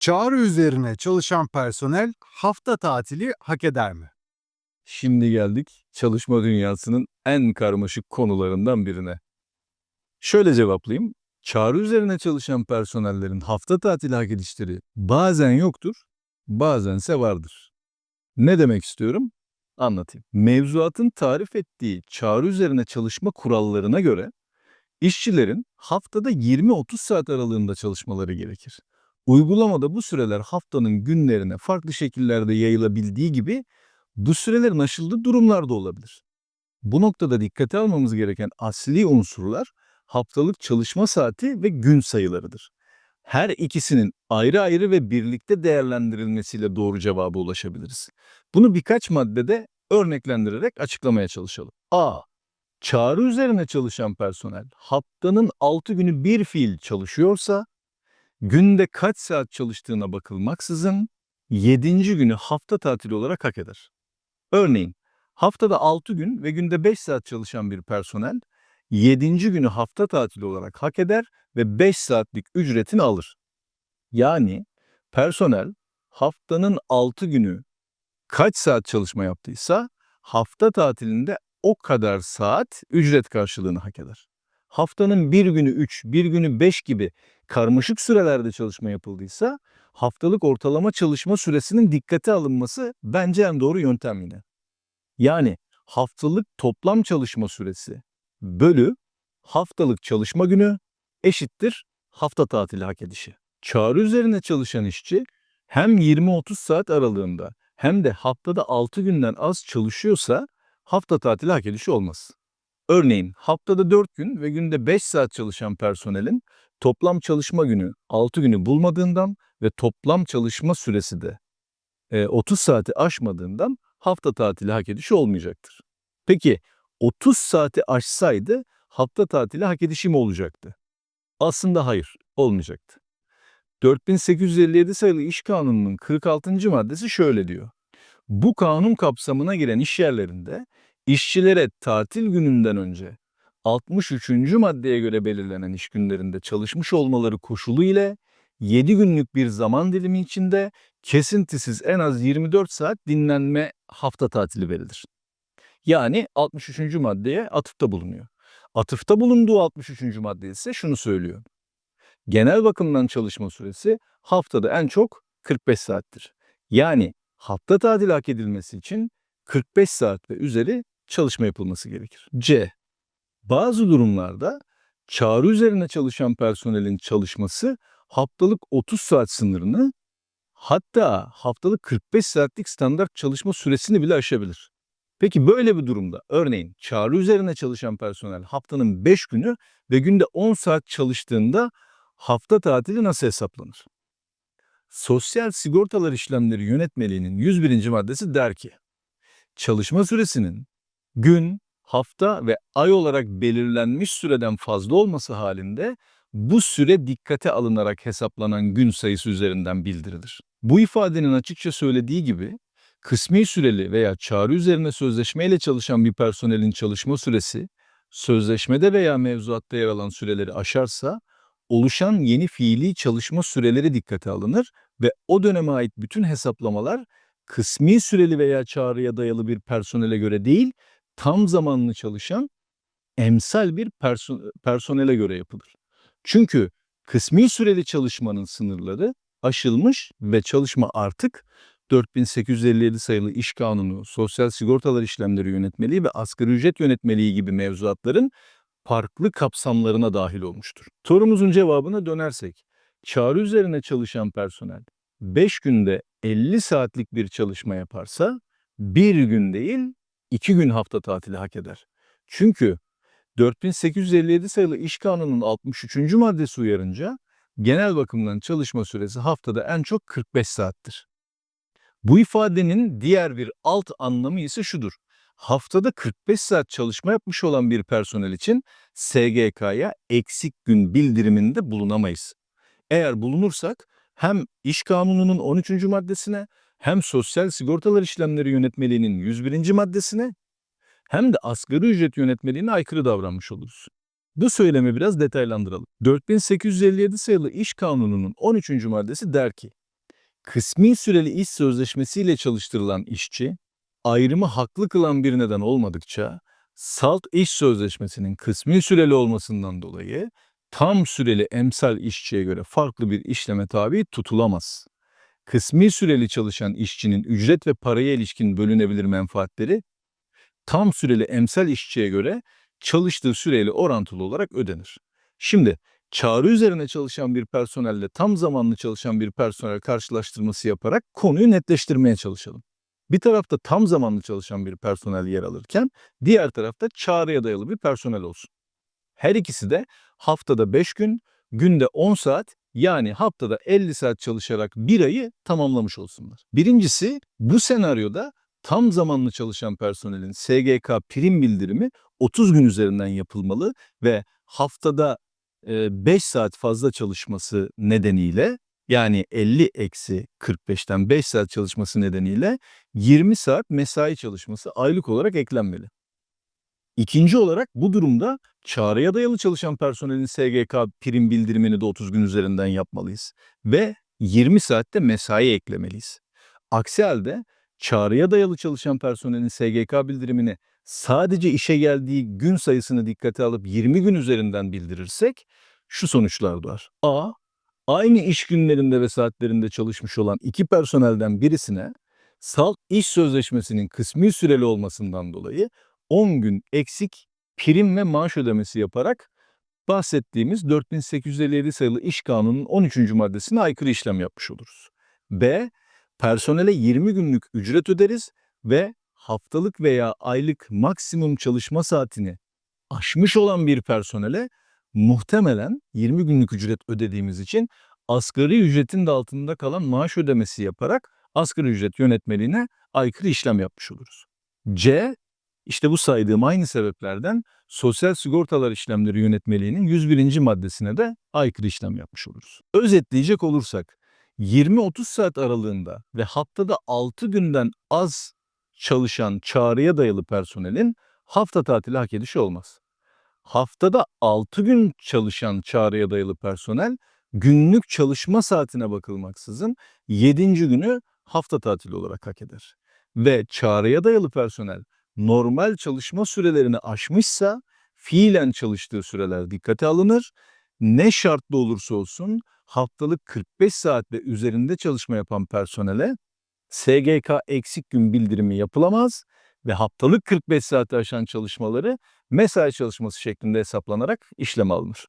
Çağrı üzerine çalışan personel hafta tatili hak eder mi? Şimdi geldik çalışma dünyasının en karmaşık konularından birine. Şöyle cevaplayayım. Çağrı üzerine çalışan personellerin hafta tatili hak edişleri bazen yoktur, bazense vardır. Ne demek istiyorum? Anlatayım. Mevzuatın tarif ettiği çağrı üzerine çalışma kurallarına göre işçilerin haftada 20-30 saat aralığında çalışmaları gerekir. Uygulamada bu süreler haftanın günlerine farklı şekillerde yayılabildiği gibi bu sürelerin aşıldığı durumlar da olabilir. Bu noktada dikkate almamız gereken asli unsurlar haftalık çalışma saati ve gün sayılarıdır. Her ikisinin ayrı ayrı ve birlikte değerlendirilmesiyle doğru cevaba ulaşabiliriz. Bunu birkaç maddede örneklendirerek açıklamaya çalışalım. A. Çağrı üzerine çalışan personel haftanın 6 günü bir fiil çalışıyorsa, günde kaç saat çalıştığına bakılmaksızın 7. günü hafta tatili olarak hak eder. Örneğin haftada 6 gün ve günde 5 saat çalışan bir personel 7. günü hafta tatili olarak hak eder ve 5 saatlik ücretini alır. Yani personel haftanın 6 günü kaç saat çalışma yaptıysa hafta tatilinde o kadar saat ücret karşılığını hak eder. Haftanın bir günü 3, bir günü 5 gibi karmaşık sürelerde çalışma yapıldıysa haftalık ortalama çalışma süresinin dikkate alınması bence en doğru yöntem yine. Yani haftalık toplam çalışma süresi bölü haftalık çalışma günü eşittir hafta tatili hak edişi. Çağrı üzerine çalışan işçi hem 20-30 saat aralığında hem de haftada 6 günden az çalışıyorsa hafta tatili hak edişi olmaz. Örneğin haftada 4 gün ve günde 5 saat çalışan personelin toplam çalışma günü 6 günü bulmadığından ve toplam çalışma süresi de e, 30 saati aşmadığından hafta tatili hak edişi olmayacaktır. Peki 30 saati aşsaydı hafta tatili hak edişi mi olacaktı? Aslında hayır, olmayacaktı. 4857 sayılı İş Kanunu'nun 46. maddesi şöyle diyor. Bu kanun kapsamına giren iş yerlerinde işçilere tatil gününden önce 63. maddeye göre belirlenen iş günlerinde çalışmış olmaları koşulu ile 7 günlük bir zaman dilimi içinde kesintisiz en az 24 saat dinlenme hafta tatili verilir. Yani 63. maddeye atıfta bulunuyor. Atıfta bulunduğu 63. madde ise şunu söylüyor. Genel bakımdan çalışma süresi haftada en çok 45 saattir. Yani hafta tatili hak edilmesi için 45 saat ve üzeri çalışma yapılması gerekir. C. Bazı durumlarda çağrı üzerine çalışan personelin çalışması haftalık 30 saat sınırını hatta haftalık 45 saatlik standart çalışma süresini bile aşabilir. Peki böyle bir durumda örneğin çağrı üzerine çalışan personel haftanın 5 günü ve günde 10 saat çalıştığında hafta tatili nasıl hesaplanır? Sosyal Sigortalar İşlemleri Yönetmeliğinin 101. maddesi der ki, çalışma süresinin gün, hafta ve ay olarak belirlenmiş süreden fazla olması halinde bu süre dikkate alınarak hesaplanan gün sayısı üzerinden bildirilir. Bu ifadenin açıkça söylediği gibi kısmi süreli veya çağrı üzerine sözleşmeyle çalışan bir personelin çalışma süresi sözleşmede veya mevzuatta yer alan süreleri aşarsa oluşan yeni fiili çalışma süreleri dikkate alınır ve o döneme ait bütün hesaplamalar kısmi süreli veya çağrıya dayalı bir personele göre değil, tam zamanlı çalışan emsal bir perso- personele göre yapılır. Çünkü kısmi süreli çalışmanın sınırları aşılmış ve çalışma artık 4857 sayılı İş Kanunu, Sosyal Sigortalar İşlemleri Yönetmeliği ve Asgari Ücret Yönetmeliği gibi mevzuatların farklı kapsamlarına dahil olmuştur. Sorumuzun cevabına dönersek, çağrı üzerine çalışan personel 5 günde 50 saatlik bir çalışma yaparsa bir gün değil 2 gün hafta tatili hak eder. Çünkü 4857 sayılı İş Kanunu'nun 63. maddesi uyarınca genel bakımdan çalışma süresi haftada en çok 45 saattir. Bu ifadenin diğer bir alt anlamı ise şudur. Haftada 45 saat çalışma yapmış olan bir personel için SGK'ya eksik gün bildiriminde bulunamayız. Eğer bulunursak hem İş Kanunu'nun 13. maddesine hem Sosyal Sigortalar İşlemleri Yönetmeliğinin 101. maddesine hem de asgari ücret yönetmeliğine aykırı davranmış oluruz. Bu söylemi biraz detaylandıralım. 4857 sayılı İş Kanunu'nun 13. maddesi der ki, kısmi süreli iş sözleşmesiyle çalıştırılan işçi, ayrımı haklı kılan bir neden olmadıkça, salt iş sözleşmesinin kısmi süreli olmasından dolayı tam süreli emsal işçiye göre farklı bir işleme tabi tutulamaz. Kısmi süreli çalışan işçinin ücret ve paraya ilişkin bölünebilir menfaatleri, tam süreli emsal işçiye göre çalıştığı süreyle orantılı olarak ödenir. Şimdi çağrı üzerine çalışan bir personelle tam zamanlı çalışan bir personel karşılaştırması yaparak konuyu netleştirmeye çalışalım. Bir tarafta tam zamanlı çalışan bir personel yer alırken diğer tarafta çağrıya dayalı bir personel olsun. Her ikisi de haftada 5 gün, günde 10 saat yani haftada 50 saat çalışarak bir ayı tamamlamış olsunlar. Birincisi bu senaryoda tam zamanlı çalışan personelin SGK prim bildirimi 30 gün üzerinden yapılmalı ve haftada 5 saat fazla çalışması nedeniyle yani 50 eksi 45'ten 5 saat çalışması nedeniyle 20 saat mesai çalışması aylık olarak eklenmeli. İkinci olarak bu durumda çağrıya dayalı çalışan personelin SGK prim bildirimini de 30 gün üzerinden yapmalıyız ve 20 saatte mesai eklemeliyiz. Aksi halde çağrıya dayalı çalışan personelin SGK bildirimini sadece işe geldiği gün sayısını dikkate alıp 20 gün üzerinden bildirirsek şu sonuçlar doğar. A. Aynı iş günlerinde ve saatlerinde çalışmış olan iki personelden birisine salt iş sözleşmesinin kısmi süreli olmasından dolayı 10 gün eksik prim ve maaş ödemesi yaparak bahsettiğimiz 4857 sayılı iş kanunun 13. maddesine aykırı işlem yapmış oluruz. B. Personele 20 günlük ücret öderiz ve haftalık veya aylık maksimum çalışma saatini aşmış olan bir personele muhtemelen 20 günlük ücret ödediğimiz için asgari ücretin de altında kalan maaş ödemesi yaparak asgari ücret yönetmeliğine aykırı işlem yapmış oluruz. C. İşte bu saydığım aynı sebeplerden Sosyal Sigortalar İşlemleri Yönetmeliğinin 101. maddesine de aykırı işlem yapmış oluruz. Özetleyecek olursak 20-30 saat aralığında ve haftada 6 günden az çalışan çağrıya dayalı personelin hafta tatili hak edişi olmaz. Haftada 6 gün çalışan çağrıya dayalı personel günlük çalışma saatine bakılmaksızın 7. günü hafta tatili olarak hak eder. Ve çağrıya dayalı personel normal çalışma sürelerini aşmışsa fiilen çalıştığı süreler dikkate alınır. Ne şartlı olursa olsun haftalık 45 saat ve üzerinde çalışma yapan personele SGK eksik gün bildirimi yapılamaz ve haftalık 45 saati aşan çalışmaları mesai çalışması şeklinde hesaplanarak işleme alınır.